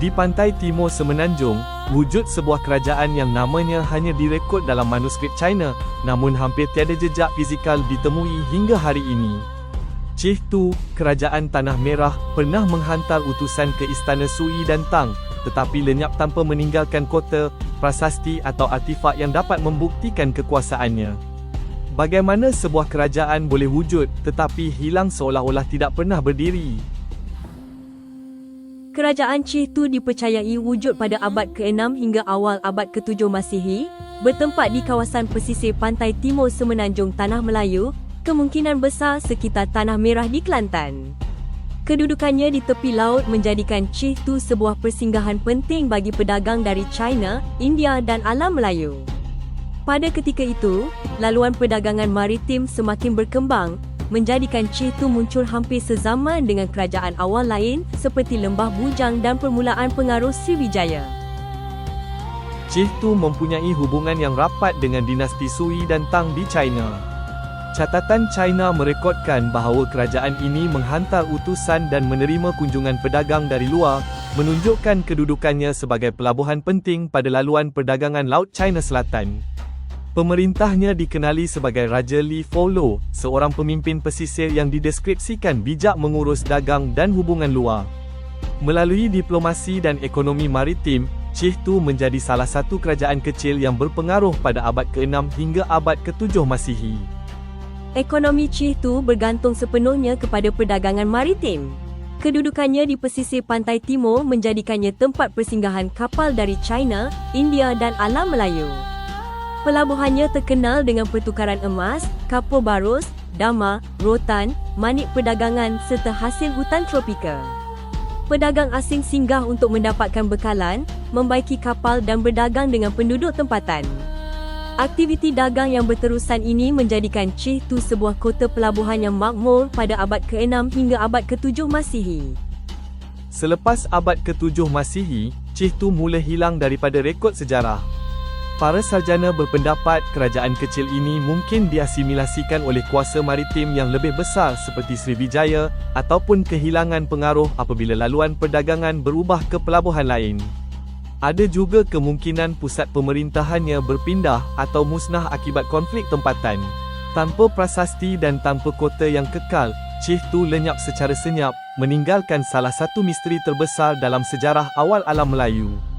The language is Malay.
Di pantai timur semenanjung, wujud sebuah kerajaan yang namanya hanya direkod dalam manuskrip China, namun hampir tiada jejak fizikal ditemui hingga hari ini. Cih Tu, Kerajaan Tanah Merah, pernah menghantar utusan ke Istana Sui dan Tang, tetapi lenyap tanpa meninggalkan kota, prasasti atau artifak yang dapat membuktikan kekuasaannya. Bagaimana sebuah kerajaan boleh wujud tetapi hilang seolah-olah tidak pernah berdiri? Kerajaan Cih Tu dipercayai wujud pada abad ke-6 hingga awal abad ke-7 Masihi, bertempat di kawasan pesisir pantai timur semenanjung Tanah Melayu, kemungkinan besar sekitar Tanah Merah di Kelantan. Kedudukannya di tepi laut menjadikan Cih Tu sebuah persinggahan penting bagi pedagang dari China, India dan alam Melayu. Pada ketika itu, laluan perdagangan maritim semakin berkembang, menjadikan Cih Tu muncul hampir sezaman dengan kerajaan awal lain seperti Lembah Bujang dan permulaan pengaruh Sriwijaya. Cih Tu mempunyai hubungan yang rapat dengan dinasti Sui dan Tang di China. Catatan China merekodkan bahawa kerajaan ini menghantar utusan dan menerima kunjungan pedagang dari luar, menunjukkan kedudukannya sebagai pelabuhan penting pada laluan perdagangan Laut China Selatan. Pemerintahnya dikenali sebagai Raja Li Folo, seorang pemimpin pesisir yang dideskripsikan bijak mengurus dagang dan hubungan luar. Melalui diplomasi dan ekonomi maritim, Cih Tu menjadi salah satu kerajaan kecil yang berpengaruh pada abad ke-6 hingga abad ke-7 Masihi. Ekonomi Cih Tu bergantung sepenuhnya kepada perdagangan maritim. Kedudukannya di pesisir pantai timur menjadikannya tempat persinggahan kapal dari China, India dan alam Melayu. Pelabuhannya terkenal dengan pertukaran emas, kapur barus, dama, rotan, manik perdagangan serta hasil hutan tropika. Pedagang asing singgah untuk mendapatkan bekalan, membaiki kapal dan berdagang dengan penduduk tempatan. Aktiviti dagang yang berterusan ini menjadikan Cih Tu sebuah kota pelabuhan yang makmur pada abad ke-6 hingga abad ke-7 Masihi. Selepas abad ke-7 Masihi, Cih Tu mula hilang daripada rekod sejarah. Para sarjana berpendapat kerajaan kecil ini mungkin diasimilasikan oleh kuasa maritim yang lebih besar seperti Sriwijaya ataupun kehilangan pengaruh apabila laluan perdagangan berubah ke pelabuhan lain. Ada juga kemungkinan pusat pemerintahannya berpindah atau musnah akibat konflik tempatan. Tanpa prasasti dan tanpa kota yang kekal, Cih Tu lenyap secara senyap, meninggalkan salah satu misteri terbesar dalam sejarah awal alam Melayu.